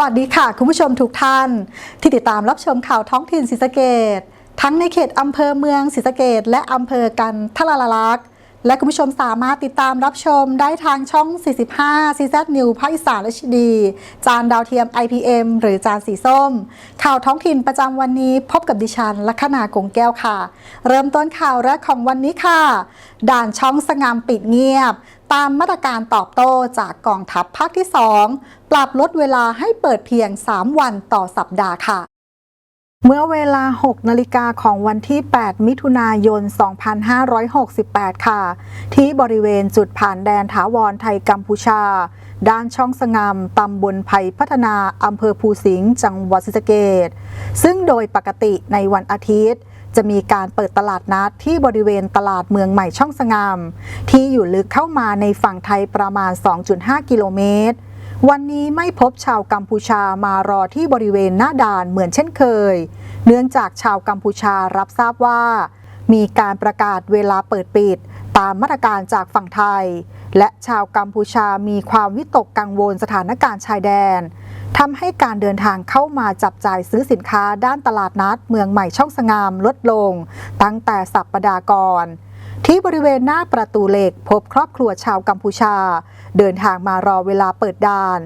วัสดีค่ะ คุณผู้ชมทุกท่าน ที่ติดตามรับชมข่าวท้องถิ่นศรีสะเกดทั้งในเขตอำเภอเมืองศรีสะเกดและอำเภอกันทลาลาลักษณ์และคุณผู้ชมสามารถติดตามรับชมได้ทางช่อง 45 CZ New ภาคอีสาน HD จานดาวเทียม IPM หรือจานสีส้ม ข่าวท้องถิ่นประจำวันนี้พบกับดิฉันลัคนากงแก้วค่ะ เริ่มต้นข่าวแรกของวันนี้ค่ะ ด่านช่องสงามปิดเงียบ ตามมาตรการตอบโต้จากกองทัพภาคที่ 2 ปรับลดเวลาให้เปิดเพียง 3 วันต่อสัปดาห์ค่ะเมื่อเวลา 6 นาฬิกาของวันที่ 8 มิถุนายน 2568 ค่ะ ที่บริเวณจุดผ่านแดนถาวรไทยกัมพูชา ด้านช่องสงามตำบลไผ่พัฒนา อำเภอภูสิงห์ จังหวัดศรีสะเกษซึ่งโดยปกติในวันอาทิตย์ จะมีการเปิดตลาดนัดที่บริเวณตลาดเมืองใหม่ช่องสงาม ที่อยู่ลึกเข้ามาในฝั่งไทยประมาณ 2.5 กิโลเมตร วันนี้ไม่พบชาวกัมพูชามารอที่บริเวณหน้าด่านเหมือนเช่นเคย เนื่องจากชาวกัมพูชารับทราบว่า มีการประกาศเวลาเปิดปิด ตามมาตรการจากฝั่งไทย และชาวกัมพูชามีความวิตกกังวลสถานการณ์ชายแดน ทำให้การเดินทางเข้ามาจับจ่ายซื้อสินค้าด้านตลาดนัดเมืองใหม่ช่องสงามลดลง ตั้งแต่สัปปดาห์ก่อน ที่บริเวณหน้าประตูเหล็ก พบครอบครัวชาวกัมพูชา เดินทางมารอเวลาเปิดด่าน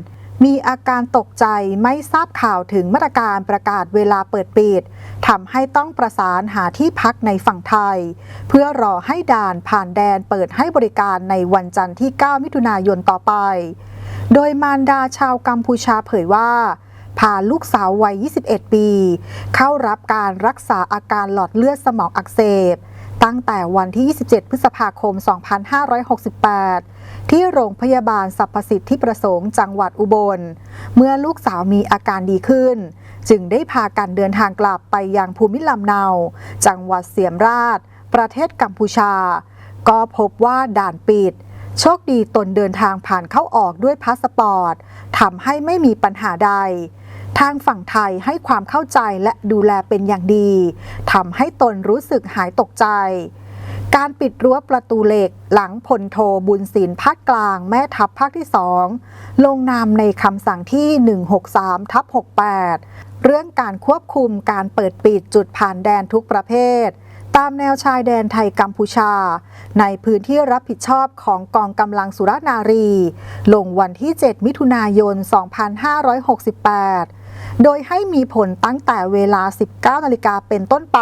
มีอาการตกใจไม่ทราบข่าวถึงมาตรการประกาศเวลาเปิดปิดทำให้ต้องประสานหาที่พักในฝั่งไทย เพื่อรอให้ด่านผ่านแดนเปิดให้บริการในวันจันทร์ที่ 9 มิถุนายนต่อไป โดยมารดาชาวกัมพูชาเผยว่า พาลูกสาววัย 21 ปี เข้ารับการรักษาอาการหลอดเลือดสมองอักเสบ ตั้งแต่วันที่ 27 พฤษภาคม 2568 ที่โรงพยาบาลสรรพสิทธิประสงค์จังหวัดอุบล เมื่อลูกสาวมีอาการดีขึ้น จึงได้พากันเดินทางกลับไปยังภูมิลำเนา จังหวัดเสียมราช ประเทศกัมพูชา ก็พบว่าด่านปิด โชคดีตนเดินทางผ่านเข้าออกด้วยพาสปอร์ตทำให้ไม่มีปัญหาใด ทางฝั่งไทยให้ความเข้าใจและดูแลเป็นอย่างดีทำให้ตนรู้สึกหายตกใจ การปิดรั้วประตูเหล็กหลังพลโทบุญศิลป์ภาคกลางแม่ทัพภาคที่สองลงนามในคำสั่งที่ 163ทับ68 เรื่องการควบคุมการเปิดปิดจุดผ่านแดนทุกประเภท ตามแนวชายแดนไทยกัมพูชา ในพื้นที่รับผิดชอบของกองกำลังสุรนารี ลงวันที่ 7 มิถุนายน 2568 โดยให้มีผลตั้งแต่เวลา 19 นาฬิกาเป็นต้นไป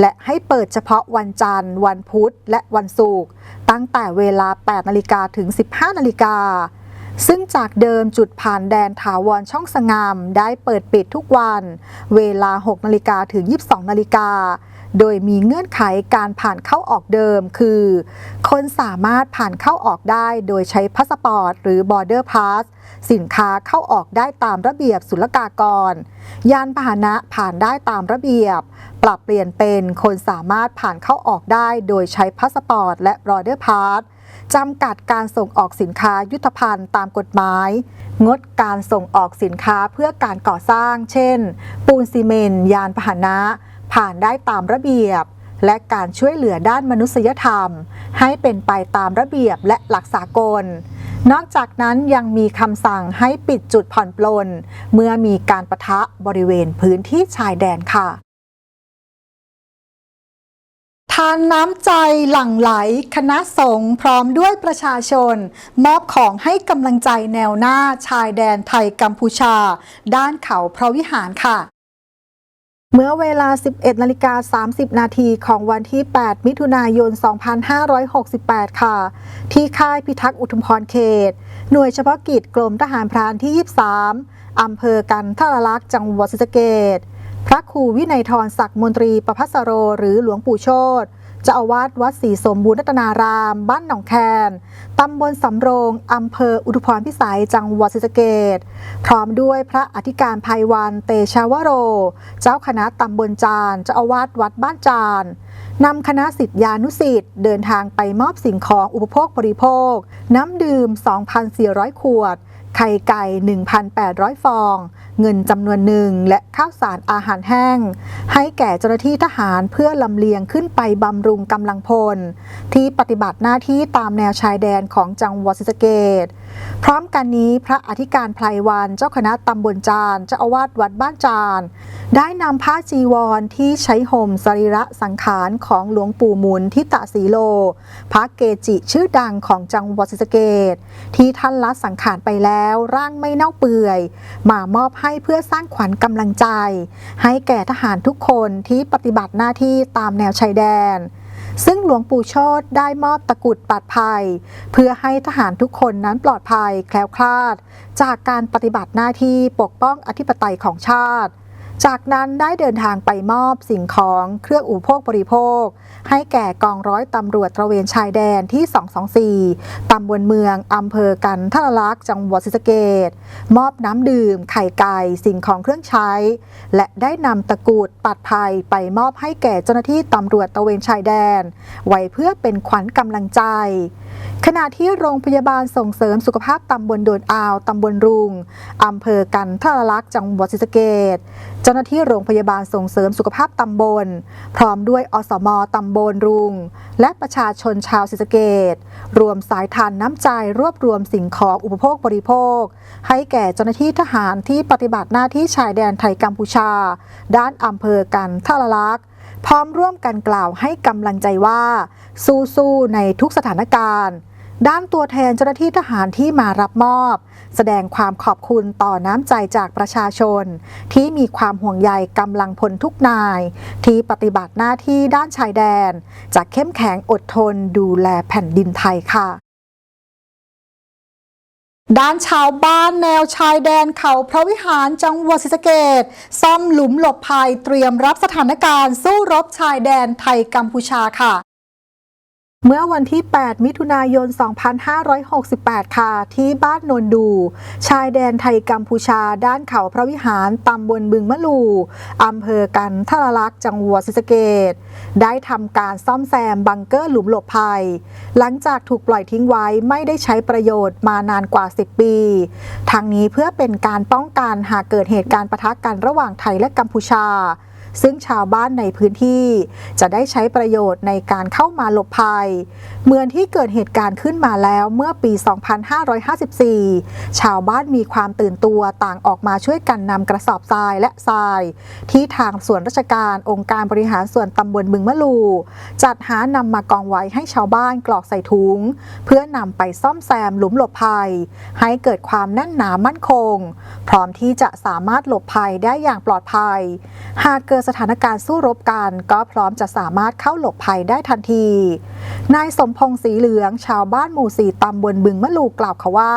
และให้เปิดเฉพาะวันจันทร์ วันพุธ และวันศุกร์ตั้งแต่เวลา 8 นาฬิกาถึง 15 นาฬิกาซึ่งจากเดิมจุดผ่านแดนถาวรช่องสงาม ได้เปิดปิดทุกวัน เวลา 6 นาฬิกาถึง 22 นาฬิกา โดยมีเงื่อนไขการผ่านเข้าออกเดิม คือ คนสามารถผ่านเข้าออกได้โดยใช้พาสปอร์ตหรือ border pass สินค้าเข้าออกได้ตามระเบียบศุลกากร ยานพาหนะผ่านได้ตามระเบียบ ปรับเปลี่ยนเป็นคนสามารถผ่านเข้าออกได้โดยใช้พาสปอร์ตและ border pass จำกัดการส่งออกสินค้ายุทธภัณฑ์ตามกฎหมาย งดการส่งออกสินค้าเพื่อการก่อสร้าง เช่น ปูนซีเมนต์ยานพาหนะ ผ่านได้ตามระเบียบ และการช่วยเหลือด้านมนุษยธรรม ให้เป็นไปตามระเบียบและหลักสากล นอกจากนั้นยังมีคำสั่งให้ปิดจุดผ่อนปลน เมื่อมีการประทะบริเวณพื้นที่ชายแดนค่ะทานน้ำใจหลั่งไหล คณะสงฆ์พร้อมด้วยประชาชน มอบของให้กำลังใจแนวหน้าชายแดนไทยกัมพูชา ด้านเขาพระวิหารค่ะ เมื่อเวลา 11นาฬิกา30 นาทีของวันที่ 8 มิถุนายน 2568 ค่ะ ที่ค่ายพิทักษ์อุทุมพรเขต หน่วยเฉพาะกิจกรมทหารพรานที่ 23 อำเภอกันทรลักษณ์จังหวัดศรีสะเกดพระครูวินัยทรศักดิ์มนตรีประพัสโรหรือหลวงปู่โชต จ้าอาวาสวัดศรีสมบูรณรัตนาราม บ้านหนองแคน ตำบลสำโรง อำเภออุทุพรพิสัย จังหวัดศรีสะเกษพร้อมด้วยพระอธิการภัยวันเตชาวโร เจ้าคณะตำบลจานเจ้าอาวาสวัดบ้านจานนำคณะสิทธิานุสิทธิ์เดินทางไปมอบสิ่งของอุปโภคบริโภค น้ำดื่ม 2,400 ขวด ไข่ไก่ 1,800 ฟอง เงินจำนวนหนึ่งและข้าวสารอาหารแห้ง ให้แก่เจ้าหน้าที่ทหารเพื่อลำเลียงขึ้นไปบำรุงกำลังพล ที่ปฏิบัติหน้าที่ตามแนวชายแดนของจังหวัดศรีสะเกษพร้อมกันนี้พระอธิการไพรวันเจ้าคณะตำบลจานเจ้าอาวาสวัดบ้านจานได้นำผ้าจีวรที่ใช้ห่มสรีระสังขารของหลวงปู่มุนทิตะสีโล พระเกจิชื่อดังของจังหวัดศรีสะเกษที่ท่านละสังขารไปแล้วร่างไม่เน่าเปื่อย มามอบให้เพื่อสร้างขวัญกำลังใจ ให้แก่ทหารทุกคนที่ปฏิบัติหน้าที่ตามแนวชายแดน ซึ่งหลวงปู่โชตได้มอบตะกรุดปัดภัย เพื่อให้ทหารทุกคนนั้นปลอดภัยแคล้วคลาด จากการปฏิบัติหน้าที่ปกป้องอธิปไตยของชาติ จากนั้นได้เดินทางไปมอบสิ่งของเครื่องอุปโภคบริโภค ให้แก่กองร้อยตำรวจตระเวนชายแดนที่ 224 ตำบลเมือง อำเภอกันทรลักษ์จังหวัดศรีสะเกษมอบน้ำดื่ม ไข่ไก่ สิ่งของเครื่องใช้ และได้นำตะกรุดปัดภัยไปมอบให้แก่เจ้าหน้าที่ตำรวจตระเวนชายแดน ไว้เพื่อเป็นขวัญกำลังใจ ขณะที่โรงพยาบาลส่งเสริมสุขภาพตำบลโดนอาว ตำบลรุง อำเภอกันทรลักษ์จังหวัดศรีสะเกษเจ้าหน้าที่โรงพยาบาลส่งเสริมสุขภาพตำบล พร้อมด้วยอสมตำบลรุง และประชาชนชาวศรีสะเกษรวมสายทานน้ำใจรวบรวมสิ่งของอุปโภคบริโภค ให้แก่เจ้าหน้าที่ทหารที่ปฏิบัติหน้าที่ชายแดนไทยกัมพูชา ด้านอำเภอกันทรลักษ์ พร้อมร่วมกันกล่าวให้กำลังใจว่า สู้ๆในทุกสถานการณ์ ด้านตัวแทนเจ้าหน้าที่ทหารที่มารับมอบ แสดงความขอบคุณต่อน้ำใจจากประชาชน ที่มีความห่วงใยกำลังพลทุกนาย ที่ปฏิบัติหน้าที่ด้านชายแดนจะเข้มแข็งอดทนดูแลแผ่นดินไทยค่ะ ด้านชาวบ้านแนวชายแดนเขาพระวิหารจังหวัดศรีสะเกดซ่อมหลุมหลบภัยเตรียมรับสถานการณ์สู้รบชายแดนไทยกัมพูชาค่ะ เมื่อวันที่ 8 มิถุนายน 2568 ค่ะ ที่บ้านนนดู ชายแดนไทยกัมพูชา ด้านเขาพระวิหาร ตำบลบึงมะลู อำเภอกันทรลักษ์จังหวัดศรีสะเกษได้ทำการซ่อมแซมบังเกอร์หลุมหลบภัย หลังจากถูกปล่อยทิ้งไว้ไม่ได้ใช้ประโยชน์มานานกว่า 10 ปี ทางนี้เพื่อเป็นการป้องกันหากเกิดเหตุการณ์ปะทะกันระหว่างไทยและกัมพูชา ซึ่งชาวบ้านในพื้นที่จะได้ใช้ประโยชน์ในการเข้ามาหลบภัย เหมือนที่เกิดเหตุการณ์ขึ้นมาแล้วเมื่อปี 2554 ชาวบ้านมีความตื่นตัวต่างออกมาช่วยกันนำกระสอบทรายและทราย ที่ทางส่วนราชการองค์การบริหารส่วนตำบลบึงมะลู จัดหานำมากองไว้ให้ชาวบ้านกรอกใส่ถุง เพื่อนำไปซ่อมแซมหลุมหลบภัย ให้เกิดความแน่นหนามั่นคง พร้อมที่จะสามารถหลบภัยได้อย่างปลอดภัย หากเกิดสถานการณ์สู้รบกันก็พร้อมจะสามารถเข้าหลบภัยได้ทันที นายสมพงษ์สีเหลือง ชาวบ้านหมู่สี่ตำบลบึงมะลูกล่าวค่ะว่า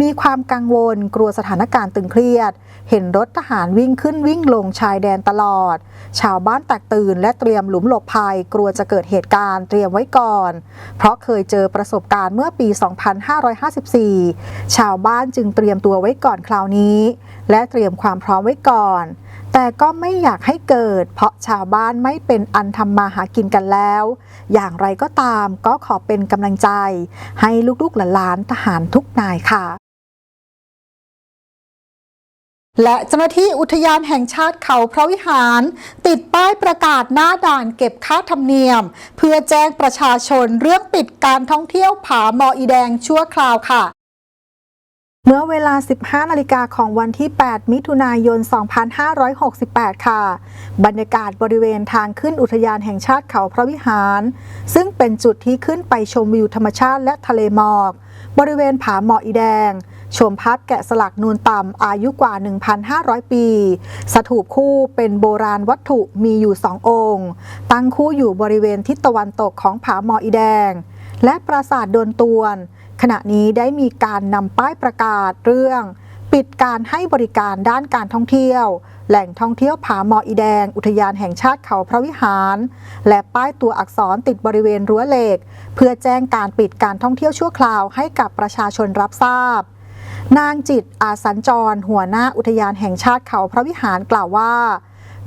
มีความกังวลกลัวสถานการณ์ตึงเครียด เห็นรถทหารวิ่งขึ้นวิ่งลงชายแดนตลอด ชาวบ้านแตกตื่นและเตรียมหลุมหลบภัย กลัวจะเกิดเหตุการณ์เตรียมไว้ก่อน เพราะเคยเจอประสบการณ์เมื่อปี 2554 ชาวบ้านจึงเตรียมตัวไว้ก่อนคราวนี้ และเตรียมความพร้อมไว้ก่อน แต่ก็ไม่อยากให้เกิด เพราะชาวบ้านไม่เป็นอันทำมาหากินกันแล้ว อย่างไรก็ตามก็ขอเป็นกำลังใจ ให้ลูกๆหลานทหารทุกนายค่ะและเจ้าหน้าที่อุทยานแห่งชาติเขาพระวิหาร ติดป้ายประกาศหน้าด่านเก็บค่าธรรมเนียม เพื่อแจ้งประชาชนเรื่องปิดการท่องเที่ยวผาหมออีแดงชั่วคราวค่ะ เมื่อเวลา 15 นาฬิกาของวันที่ 8 มิถุนายน 2568 ค่ะ บรรยากาศบริเวณทางขึ้นอุทยานแห่งชาติเขาพระวิหาร ซึ่งเป็นจุดที่ขึ้นไปชมวิวธรรมชาติและทะเลหมอก บริเวณผาหมอกอีแดง ชมภาพแกะสลักนูนต่ำอายุกว่า 1,500 ปี สถูปคู่เป็นโบราณวัตถุมีอยู่สององค์ ตั้งคู่อยู่บริเวณทิศตะวันตกของผาหมอกอีแดง และปราสาทโดนตวน ขณะนี้ได้มีการนำป้ายประกาศเรื่อง ปิดการให้บริการด้านการท่องเที่ยว แหล่งท่องเที่ยวผาหมออีแดง อุทยานแห่งชาติเขาพระวิหาร และป้ายตัวอักษรติดบริเวณรั้วเหล็ก เพื่อแจ้งการปิดการท่องเที่ยวชั่วคราวให้กับประชาชนรับทราบนางจิตอาสัญจร หัวหน้าอุทยานแห่งชาติเขาพระวิหารกล่าวว่า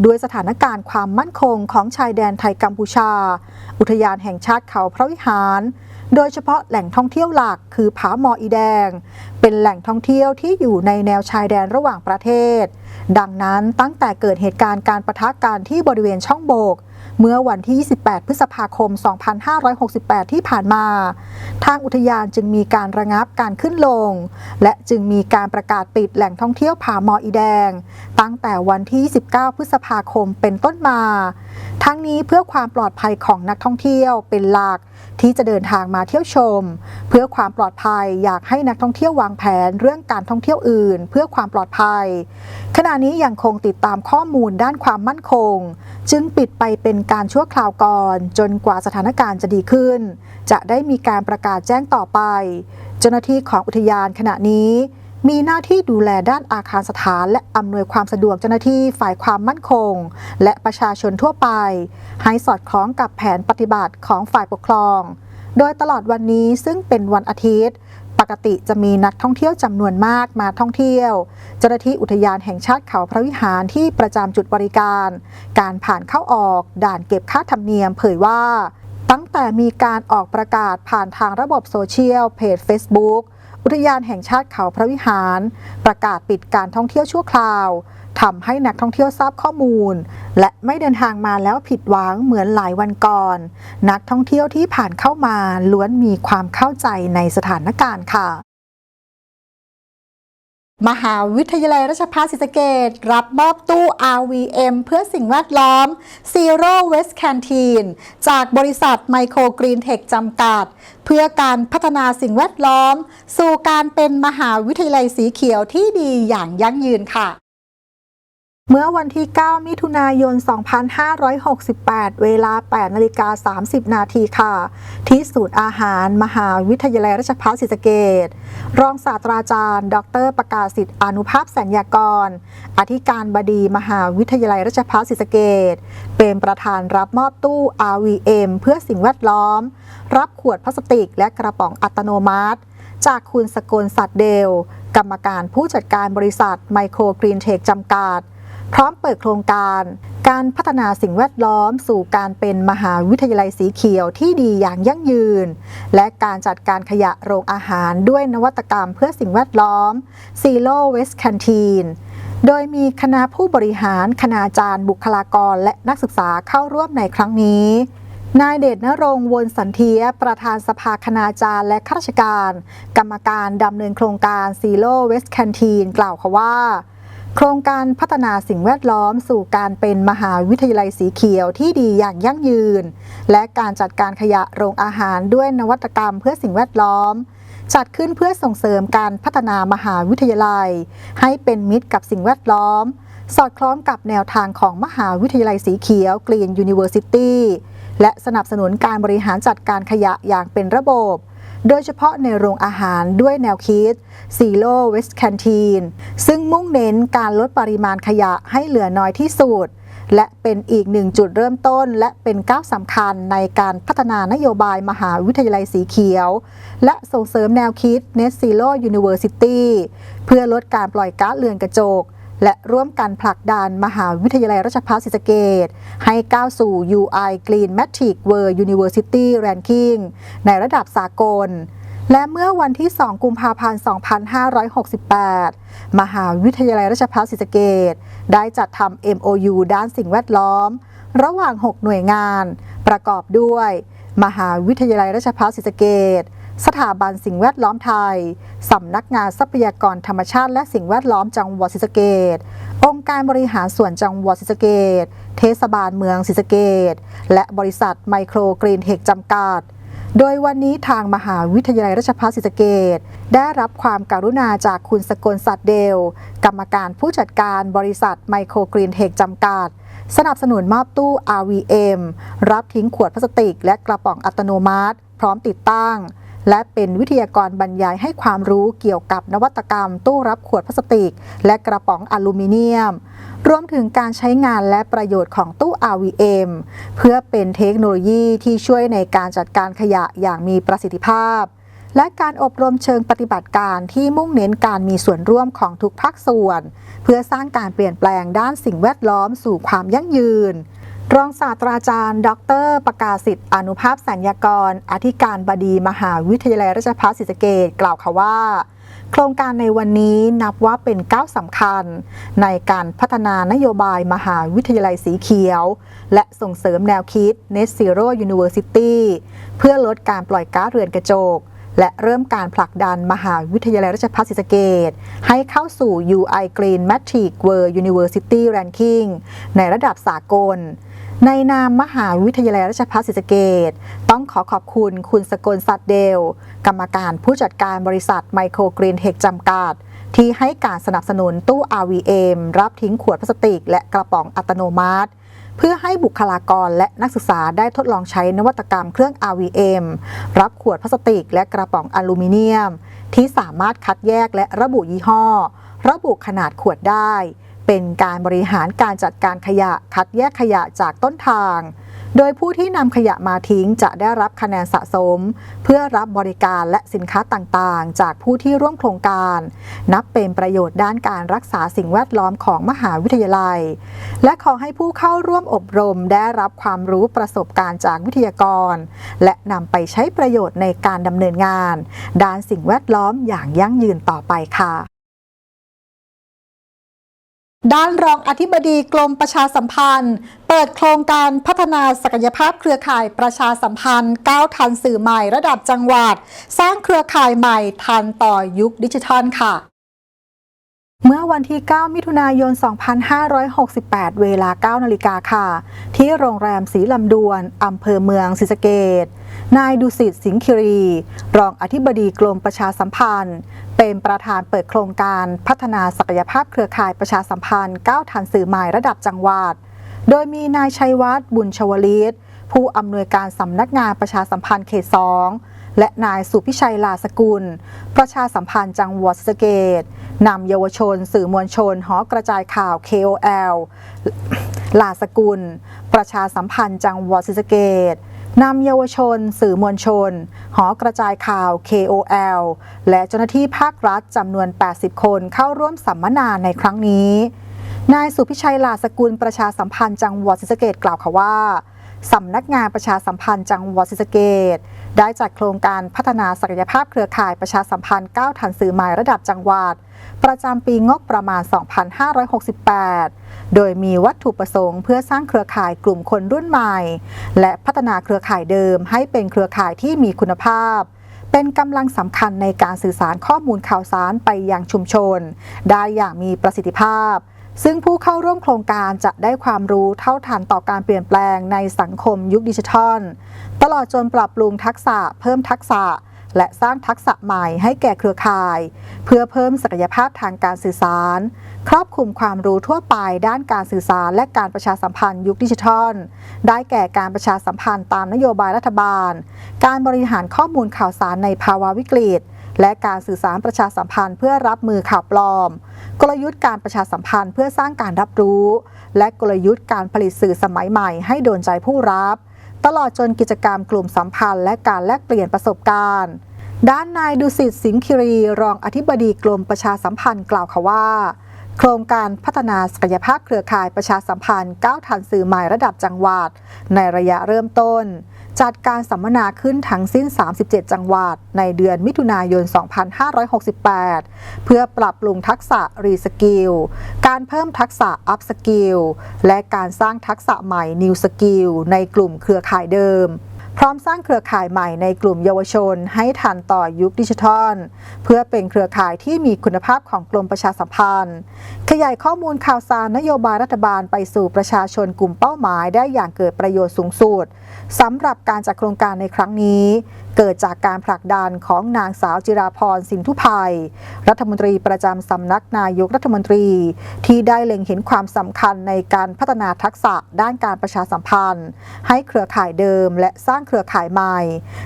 ด้วยสถานการณ์ความมั่นคงของชายแดนไทยกัมพูชา อุทยานแห่งชาติเขาพระวิหาร โดยเฉพาะแหล่งท่องเที่ยวหลักคือผาหมออีแดง เป็นแหล่งท่องเที่ยวที่อยู่ในแนวชายแดนระหว่างประเทศ ดังนั้นตั้งแต่เกิดเหตุการณ์การประทะกันที่บริเวณช่องโบก เมื่อวันที่ 28 พฤษภาคม 2568 ที่ผ่านมา ทางอุทยานจึงมีการระงับการขึ้นลง และจึงมีการประกาศปิดแหล่งท่องเที่ยวผาหมออีแดง ตั้งแต่วันที่19พฤษภาคมเป็นต้นมา ทั้งนี้เพื่อความปลอดภัยของนักท่องเที่ยวเป็นหลักที่จะเดินทางมาเที่ยวชม เพื่อความปลอดภัยอยากให้นักท่องเที่ยววางแผนเรื่องการท่องเที่ยวอื่น เพื่อความปลอดภัย ขณะนี้ยังคงติดตามข้อมูลด้านความมั่นคง จึงปิดไปเป็นการชั่วคราวก่อน จนกว่าสถานการณ์จะดีขึ้น จะได้มีการประกาศแจ้งต่อไป เจ้าหน้าที่ของอุทยานขณะนี้ มีหน้าที่ดูแลด้านอาคารสถานและอำนวยความสะดวกเจ้าหน้าที่ฝ่ายความมั่นคง และประชาชนทั่วไป ให้สอดคล้องกับแผนปฏิบัติของฝ่ายปกครอง โดยตลอดวันนี้ซึ่งเป็นวันอาทิตย์ ปกติจะมีนักท่องเที่ยวจำนวนมากมาท่องเที่ยว เจ้าหน้าที่อุทยานแห่งชาติเขาพระวิหารที่ประจำจุดบริการ การผ่านเข้าออก ด่านเก็บค่าธรรมเนียมเผยว่า ตั้งแต่มีการออกประกาศผ่านทางระบบโซเชียลเพจ Facebook อุทยานแห่งชาติเขาพระวิหาร ประกาศปิดการท่องเที่ยวชั่วคราวทำให้นักท่องเที่ยวทราบข้อมูล และไม่เดินทางมาแล้วผิดหวังเหมือนหลายวันก่อน นักท่องเที่ยวที่ผ่านเข้ามาล้วนมีความเข้าใจในสถานการณ์ค่ะ มหาวิทยาลัยราชภัฏศรีสะเกษรับมอบตู้ RVM เพื่อสิ่งแวดล้อม Zero Waste Canteen จากบริษัทไมโครกรีนเทคจำกัด เพื่อการพัฒนาสิ่งแวดล้อม สู่การเป็นมหาวิทยาลัยสีเขียวที่ดีอย่างยั่งยืนค่ะ เมื่อวันที่ 9 มิถุนายน 2568 เวลา 8นาฬิกา30 นาทีค่ะ ที่ศูนย์อาหาร มหาวิทยาลัยราชภัฏศรีสะเกษรองศาสตราจารย์ ดร ประกาศสิทธิ์อนุภาพสัญญากร อธิการบดีมหาวิทยาลัยราชภัฏศรีสะเกษเป็นประธานรับมอบตู้ RVM เพื่อสิ่งแวดล้อม รับขวดพลาสติก และกระป๋องอัตโนมัติ จากคุณสกลสัตเดล กรรมการผู้จัดการบริษัทไมโครกรีนเทคจำกัด พร้อมเปิดโครงการการพัฒนาสิ่งแวดล้อมสู่การเป็นมหาวิทยาลัยสีเขียวที่ดีอย่างยั่งยืน และการจัดการขยะโรงอาหารด้วยนวัตกรรมเพื่อสิ่งแวดล้อม Zero Waste Canteen โดยมีคณะผู้บริหาร คณาจารย์ บุคลากร และนักศึกษาเข้าร่วมในครั้งนี้ นายเดชนรงวนสันเทีย ประธานสภาคณาจารย์และข้าราชการ กรรมการดำเนินโครงการ Zero Waste Canteen กล่าวค่ะว่า โครงการพัฒนาสิ่งแวดล้อมสู่การเป็นมหาวิทยาลัยสีเขียวที่ดีอย่างยั่งยืน และการจัดการขยะโรงอาหารด้วยนวัตกรรมเพื่อสิ่งแวดล้อม จัดขึ้นเพื่อส่งเสริมการพัฒนามหาวิทยาลัย ให้เป็นมิตรกับสิ่งแวดล้อม สอดคล้องกับแนวทางของมหาวิทยาลัยสีเขียว Green University และสนับสนุนการบริหารจัดการขยะอย่างเป็นระบบ โดยเฉพาะในโรงอาหารด้วยแนวคิด Zero Waste Canteen ซึ่งมุ่งเน้นการลดปริมาณขยะให้เหลือน้อยที่สุด และเป็นอีกหนึ่งจุดเริ่มต้น และเป็นก้าวสำคัญในการพัฒนานโยบายมหาวิทยาลัยสีเขียว และส่งเสริมแนวคิด Net Zero University เพื่อลดการปล่อยก๊าซเรือนกระจก และร่วมกันผลักดันมหาวิทยาลัยราชภัฏศรีสะเกษให้ก้าวสู่ UI Green Matrix World University Ranking ในระดับสากล และเมื่อวันที่ 2 กุมภาพันธ์ 2568 มหาวิทยาลัยราชภัฏศรีสะเกษได้จัดทำ MOU ด้านสิ่งแวดล้อม ระหว่าง 6 หน่วยงาน ประกอบด้วย มหาวิทยาลัยราชภัฏศรีสะเกษ สถาบันสิ่งแวดล้อมไทย สำนักงานทรัพยากรธรรมชาติและสิ่งแวดล้อมจังหวัดศรีสะเกษองค์การบริหารส่วนจังหวัดศรีสะเกษเทศบาลเมืองศรีสะเกษและบริษัทไมโครกรีนเทคจำกัด โดยวันนี้ทางมหาวิทยาลัยราชภัฏศรีสะเกษได้รับความการุณาจากคุณสกลสัตว์เดล กรรมการผู้จัดการบริษัทไมโครกรีนเทคจำกัดสนับสนุนมอบตู้ RVM รับทิ้งขวดพลาสติก และกระป๋องอัตโนมัติ พร้อมติดตั้ง และเป็นวิทยากรบรรยายให้ความรู้เกี่ยวกับนวัตกรรม ตู้รับขวดพลาสติก และกระป๋องอลูมิเนียม รวมถึงการใช้งานและประโยชน์ของตู้ RVM เพื่อเป็นเทคโนโลยีที่ช่วยในการจัดการขยะอย่างมีประสิทธิภาพ และการอบรมเชิงปฏิบัติการที่มุ่งเน้นการมีส่วนร่วมของทุกภาคส่วน เพื่อสร้างการเปลี่ยนแปลงด้านสิ่งแวดล้อมสู่ความยั่งยืน รองศาสตราจารย์ ดร ประกาศิทธิ์อนุภาพสัญญากร อธิการบดีมหาวิทยาลัยราชภัฏศรีสะเกษกล่าวค่ะว่า โครงการในวันนี้นับว่าเป็นก้าวสำคัญ ในการพัฒนานโยบายมหาวิทยาลัยสีเขียว และส่งเสริมแนวคิด Net Zero University เพื่อลดการปล่อยก๊าซเรือนกระจก และเริ่มการผลักดันมหาวิทยาลัยราชภัฏศรีสะเกษให้เข้าสู่ UI Green Matrix World University Ranking ในระดับสากล ในนามมหาวิทยาลัยราชภัฏศรีสะเกษต้องขอขอบคุณคุณสกลสัตเดล กรรมการผู้จัดการบริษัทไมโครกรีนเทคจำกัด ที่ให้การสนับสนุนตู้ RVM รับทิ้งขวดพลาสติก และกระป๋องอัตโนมัติ เพื่อให้บุคลากรและนักศึกษาได้ทดลองใช้นวัตกรรมเครื่อง RVM รับขวดพลาสติก และกระป๋องอลูมิเนียม ที่สามารถคัดแยกและระบุยี่ห้อ ระบุขนาดขวดได้ เป็นการบริหารการจัดการขยะคัดแยกขยะจากต้นทาง โดยผู้ที่นำขยะมาทิ้งจะได้รับคะแนนสะสม เพื่อรับบริการและสินค้าต่างๆ จากผู้ที่ร่วมโครงการ นับเป็นประโยชน์ด้านการรักษาสิ่งแวดล้อมของมหาวิทยาลัย และขอให้ผู้เข้าร่วมอบรมได้รับความรู้ประสบการณ์จากวิทยากร และนำไปใช้ประโยชน์ในการดำเนินงาน ด้านสิ่งแวดล้อมอย่างยั่งยืนต่อไปค่ะ ด้านรองอธิบดีกรมประชาสัมพันธ์ เปิดโครงการพัฒนาศักยภาพเครือข่ายประชาสัมพันธ์ก้าวทันสื่อใหม่ระดับจังหวัด สร้างเครือข่ายใหม่ทันต่อยุคดิจิทัลค่ะเมื่อวันที่ 9 มิถุนายน 2568 เวลา 9 นาฬิกาค่ะ ที่โรงแรมศรีลำดวน อำเภอเมืองศรีสะเกด นายดุสิตสิงห์คิรี รองอธิบดีกรมประชาสัมพันธ์ เป็นประธานเปิดโครงการพัฒนาศักยภาพเครือข่ายประชาสัมพันธ์ก้าวทันสื่อใหม่ระดับจังหวัด โดยมีนายชัยวัฒน์บุญชวลิต ผู้อำนวยการสำนักงานประชาสัมพันธ์เขต2และนายสุพิชัยลาสกุล ประชาสัมพันธ์จังหวัดสเกดนำเยาวชน สื่อมวลชน หอกระจายข่าว KOL ลาสกุล ประชาสัมพันธ์จังหวัดศรีสะเกด นำเยาวชน สื่อมวลชน หอกระจายข่าว KOL และเจ้าหน้าที่ภาครัฐจำนวน 80 คนเข้าร่วมสัมมนาในครั้งนี้ นายสุพิชัยลาสกุลประชาสัมพันธ์จังหวัดศรีสะเกดกล่าวค่ะว่าสำนักงานประชาสัมพันธ์จังหวัดศรีสะเกดได้จัดโครงการพัฒนาศักยภาพเครือข่ายประชาสัมพันธ์ก้าวทันสื่อใหม่ระดับจังหวัด ประจำปีงบประมาณ 2568 โดยมีวัตถุประสงค์เพื่อสร้างเครือข่ายกลุ่มคนรุ่นใหม่ และพัฒนาเครือข่ายเดิมให้เป็นเครือข่ายที่มีคุณภาพ เป็นกำลังสำคัญในการสื่อสารข้อมูลข่าวสารไปยังชุมชน ได้อย่างมีประสิทธิภาพซึ่งผู้เข้าร่วมโครงการจะได้ความรู้เท่าทันต่อการเปลี่ยนแปลงในสังคมยุคดิจิทัล ตลอดจนปรับปรุงทักษะเพิ่มทักษะ และสร้างทักษะใหม่ให้แก่เครือข่าย เพื่อเพิ่มศักยภาพทางการสื่อสาร ครอบคลุมความรู้ทั่วไปด้านการสื่อสาร และการประชาสัมพันธ์ยุคดิจิทัล ได้แก่การประชาสัมพันธ์ตามนโยบายรัฐบาล การบริหารข้อมูลข่าวสารในภาวะวิกฤตและการสื่อสารประชาสัมพันธ์เพื่อรับมือข่าวปลอม กลยุทธ์การประชาสัมพันธ์เพื่อสร้างการรับรู้ และกลยุทธ์การผลิตสื่อสมัยใหม่ให้โดนใจผู้รับ ตลอดจนกิจกรรมกลุ่มสัมพันธ์และการแลกเปลี่ยนประสบการณ์ ด้านนายดุสิตสิงห์คิรี รองอธิบดีกรมประชาสัมพันธ์กล่าวค่ะว่า โครงการพัฒนาศักยภาพเครือข่ายประชาสัมพันธ์ก้าวทันสื่อใหม่ระดับจังหวัด ในระยะเริ่มต้น จัดการสัมมนาขึ้นทั้งสิ้น 37 จังหวัด ในเดือนมิถุนายน 2568 เพื่อปรับปรุงทักษะรีสกิล การเพิ่มทักษะอัพสกิล และการสร้างทักษะใหม่นิวสกิลในกลุ่มเครือข่ายเดิม พร้อมสร้างเครือข่ายใหม่ในกลุ่มเยาวชน ให้ทันต่อยุคดิจิทัล เพื่อเป็นเครือข่ายที่มีคุณภาพของกรมประชาสัมพันธ์ ขยายข้อมูลข่าวสารนโยบายรัฐบาลไปสู่ประชาชนกลุ่มเป้าหมายได้อย่างเกิดประโยชน์สูงสุดสำหรับการจัดโครงการในครั้งนี้ เกิดจากการผลักดันของนางสาวจิราพรสินทุภัย รัฐมนตรีประจำสำนักนายกรัฐมนตรี ที่ได้เล็งเห็นความสำคัญในการพัฒนาทักษะด้านการประชาสัมพันธ์ ให้เครือข่ายเดิม และสร้างเครือข่ายใหม่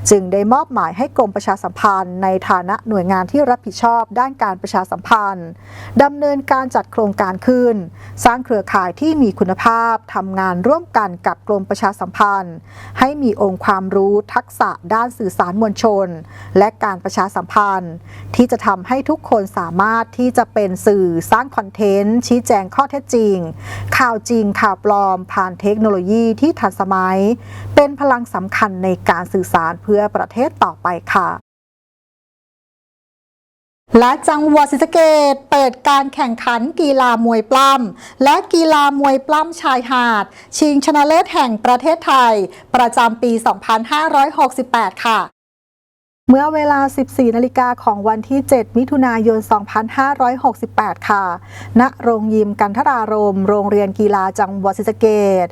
จึงได้มอบหมายให้กรมประชาสัมพันธ์ ในฐานะหน่วยงานที่รับผิดชอบด้านการประชาสัมพันธ์ดำเนินการจัดโครงการขึ้น สร้างเครือข่ายที่มีคุณภาพทำงานร่วมกันกับกรมประชาสัมพันธ์ ให้มีองค์ความรู้ทักษะด้านสื่อสารารมวลชน และการประชาสัมพันธ์ ที่จะทำให้ทุกคนสามารถที่จะเป็นสื่อสร้างคอนเทนต์ ชี้แจงข้อเท็จจริง ข่าวจริงข่าวปลอม ผ่านเทคโนโลยีที่ทันสมัย เป็นพลังสำคัญในการสื่อสารเพื่อประเทศต่อไปค่ะและจังหวัดศรีสะเกดเปิดการแข่งขันกีฬามวยปล้ำและกีฬามวยปล้ำชายหาด ชิงชนะเลิศแห่งประเทศไทย ประจำปี 2568 ค่ะ เมื่อเวลา 14 นาฬิกาของวันที่ 7 มิถุนายน 2568 ค่ะ ณ โรงยิมกันทรารม โรงเรียนกีฬาจังหวัดศรีสะเกด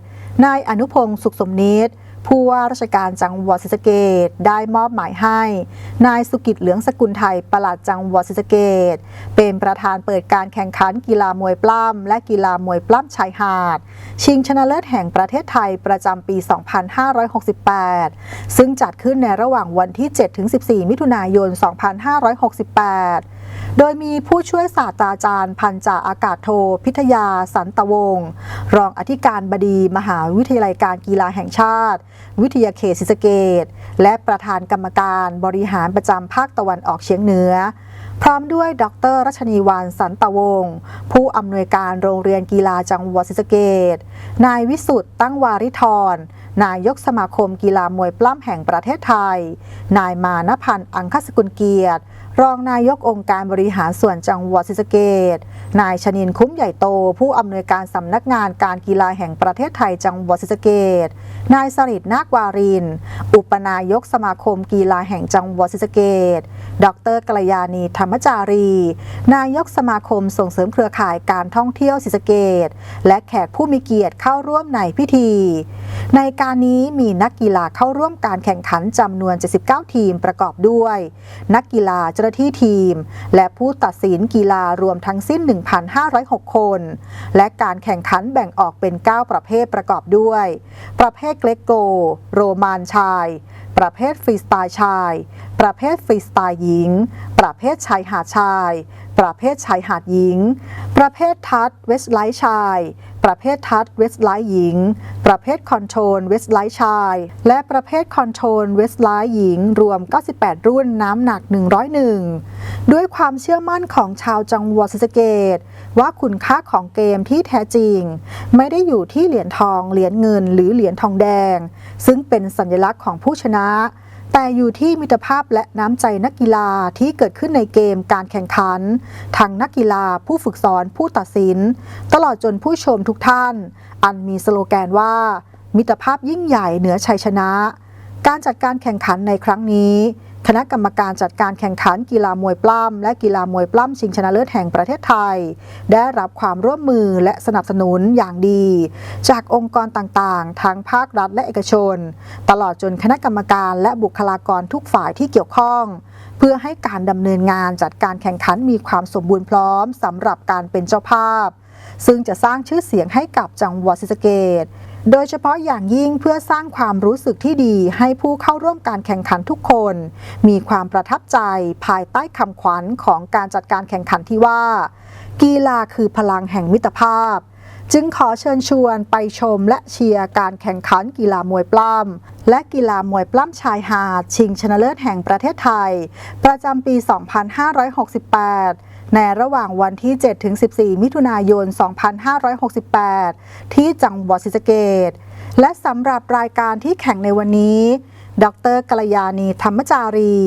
นายอนุพงศ์สุขสมนิต ผู้ว่าราชการจังหวัดศรีสะเกดได้มอบหมายให้ นายสุกิจเหลืองสกุลไทยปลัดจังหวัดศรีสะเกดเป็นประธานเปิดการแข่งขันกีฬามวยปล้ำและกีฬามวยปล้ำชายหาด ชิงชนะเลิศแห่งประเทศไทยประจำปี 2568 ซึ่งจัดขึ้นในระหว่างวันที่ 7-14 มิถุนายน 2568 โดยมีผู้ช่วยศาสตราจารย์พันจ่าอากาศโท พิทยาสันตวงศ์รองอธิการบดีมหาวิทยาลัยการกีฬาแห่งชาติ วิทยาเขตศรีสเกดและประธานกรรมการบริหารประจำภาคตะวันออกเฉียงเหนือ พร้อมด้วยดรรัชนีวานสันตวงศ์ผู้อำนวยการโรงเรียนกีฬาจังหวัดศรีสเกดนายวิสุทธ์ตั้งวาริธรนายกสมาคมกีฬามวยปล้ำแห่งประเทศไทย นายมานพันธ์อังคสกุลเกียรติ รองนายกองค์การบริหารส่วนจังหวัดศรีสะเกดนายชนินคุ้มใหญ่โต ผู้อำนวยการสำนักงานการกีฬาแห่งประเทศไทยจังหวัดศรีสะเกดนายสริตนาควาริน อุปนายกสมาคมกีฬาแห่งจังหวัดศรีสะเกดดรกัลยาณีธรรมจารี นายกสมาคมส่งเสริมเครือข่ายการท่องเที่ยวศรีสะเกดและแขกผู้มีเกียรติเข้าร่วมในพิธี ในการนี้มีนักกีฬาเข้าร่วมการแข่งขันจำนวน 79 ทีมประกอบด้วย นักกีฬาเจ้าหน้าที่ทีม และผู้ตัดสินกีฬารวมทั้งสิ้น 1,506 คน และการแข่งขันแบ่งออกเป็น 9 ประเภทประกอบด้วย ประเภทเกรกโก โรมานชาย ประเภทฟรีสไตล์ชาย ประเภทฟรีสไตล์หญิง ประเภทชายหาดชาย ประเภทชายหาดหญิง ประเภททัชเวสไลท์ชาย ประเภททัชเวสไลท์หญิง ประเภทคอนโทรลเวสไลท์ชาย และประเภทคอนโทรลเวสไลท์หญิง รวม 98 รุ่นน้ำหนัก 101 ด้วยความเชื่อมั่นของชาวจังหวัดศรีสะเกดว่าคุณค่าของเกมที่แท้จริง ไม่ได้อยู่ที่เหรียญทอง เหรียญเงิน หรือเหรียญทองแดง ซึ่งเป็นสัญลักษณ์ของผู้ชนะ แต่อยู่ที่มิตรภาพและน้ำใจนักกีฬาที่เกิดขึ้นในเกมการแข่งขันทั้งนักกีฬาผู้ฝึกสอนผู้ตัดสิน ตลอดจนผู้ชมทุกท่าน อันมีสโลแกนว่า มิตรภาพยิ่งใหญ่เหนือชัยชนะ การจัดการแข่งขันในครั้งนี้ คณะกรรมการจัดการแข่งขันกีฬามวยปล้ำและกีฬามวยปล้ำชิงชนะเลิศแห่งประเทศไทย ได้รับความร่วมมือและสนับสนุนอย่างดี จากองค์กรต่างๆ ทั้งภาครัฐและเอกชน ตลอดจนคณะกรรมการและบุคลากรทุกฝ่ายที่เกี่ยวข้อง เพื่อให้การดำเนินงานจัดการแข่งขันมีความสมบูรณ์พร้อมสำหรับการเป็นเจ้าภาพ ซึ่งจะสร้างชื่อเสียงให้กับจังหวัดศรีสะเกด โดยเฉพาะอย่างยิ่งเพื่อสร้างความรู้สึกที่ดีให้ผู้เข้าร่วมการแข่งขันทุกคน มีความประทับใจภายใต้คำขวัญของการจัดการแข่งขันที่ว่า กีฬาคือพลังแห่งมิตรภาพ จึงขอเชิญชวนไปชมและเชียร์การแข่งขันกีฬามวยปล้ำและกีฬามวยปล้ำชายหาดชิงชนะเลิศแห่งประเทศไทย ประจำปี 2568 ในระหว่างวันที่ 7 ถึง 14 มิถุนายน 2568 ที่จังหวัดศรีสะเกดและสำหรับรายการที่แข่งในวันนี้ ดรกัลยาณีธรรมจารี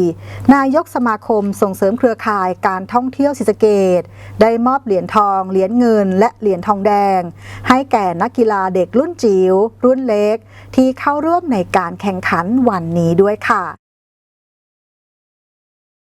นายกสมาคมส่งเสริมเครือข่ายการท่องเที่ยวศรีสะเกดได้มอบเหรียญทอง เหรียญเงิน และเหรียญทองแดง ให้แก่นักกีฬาเด็กรุ่นจิ๋วรุ่นเล็ก ที่เข้าร่วมในการแข่งขันวันนี้ด้วยค่ะ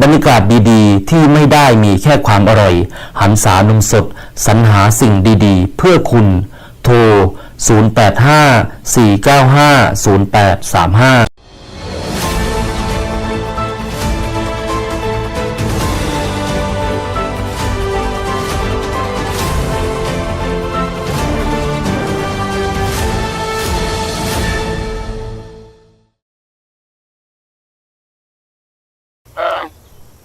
บรรยากาศดีๆ ที่ไม่ได้มีแค่ความอร่อย หันสานมสด สรรหาสิ่งดีๆ เพื่อคุณ โทร 085 495 0835